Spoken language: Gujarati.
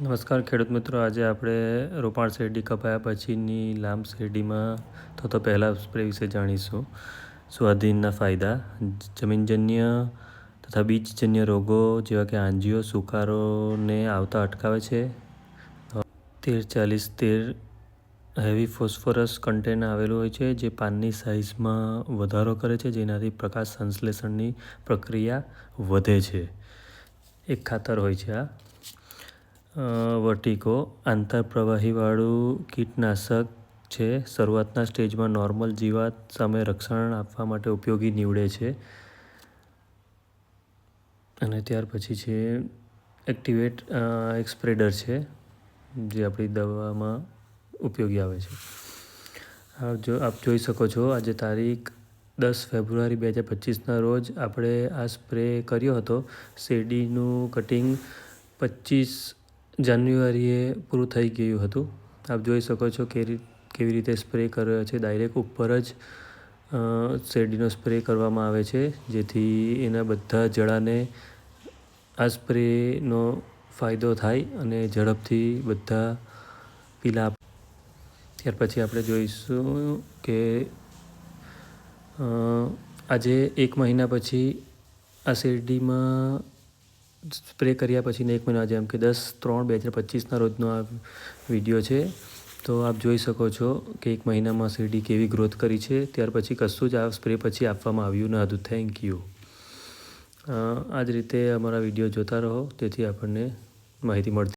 નમસ્કાર ખેડૂત મિત્રો, આજે આપણે રોપાણ શેરડી કપાયા પછીની લાંબ શેરડીમાં થતો પહેલા સ્પ્રે વિશે જાણીશું. સ્વાધીનના ફાયદા, જમીનજન્ય તથા બીજજન્ય રોગો જેવા કે આંજીઓ સુકારોને આવતા અટકાવે છે. તેર ચાલીસ તેર હેવી ફોસ્ફરસ કન્ટેન આવેલું હોય છે, જે પાનની સાઇઝમાં વધારો કરે છે, જેનાથી પ્રકાશ સંશ્લેષણની પ્રક્રિયા વધે છે. એક ખાતર હોય છે આ. વર્ટિકો, આંતરપ્રવાહીવાળું કીટનાશક છે. શરૂઆતના સ્ટેજમાં નોર્મલ જીવાત સામે રક્ષણ આપવા માટે ઉપયોગી નીવડે છે. અને ત્યાર પછી છે, એક્ટિવેટ એક સ્પ્રેડર છે, જે આપણી દવામાં ઉપયોગી આવે છે. જો, આપ જોઈ શકો છો, આજે તારીખ દસ ફેબ્રુઆરી બે હજાર પચીસના રોજ આપણે આ સ્પ્રે કર્યો હતો. શેરડીનું કટિંગ પચીસ જાન્યુઆરીએ પૂરું થઈ ગયું હતું. આપ જોઈ શકો છો કે કેવી રીતે સ્પ્રે કર્યો છે. ડાયરેક્ટ ઉપર જ શેરડીનો સ્પ્રે કરવામાં આવે છે. જેથી એના બધા જળાને આ સ્પ્રેનો ફાયદો થાય અને ઝડપથી બધા પીલા ત્યાર પછી આપણે જોઈશું કે આજે એક મહિના પછી આ શેરડીમાં સ્પ્રે કર્યા પછીનો એક મહિના જેમ કે દસ ત્રણ બે હજાર પચીસના રોજનો આ વીડિયો છે. તો આપ જોઈ શકો છો કે એક મહિનામાં શેરડી કેવી ગ્રોથ કરી છે. ત્યાર પછી કશું જ આ સ્પ્રે પછી આપવામાં આવ્યું ન હતું. થેન્ક યુ આ જ રીતે અમારા વીડિયો જોતા રહો. તેથી આપણને માહિતી મળતી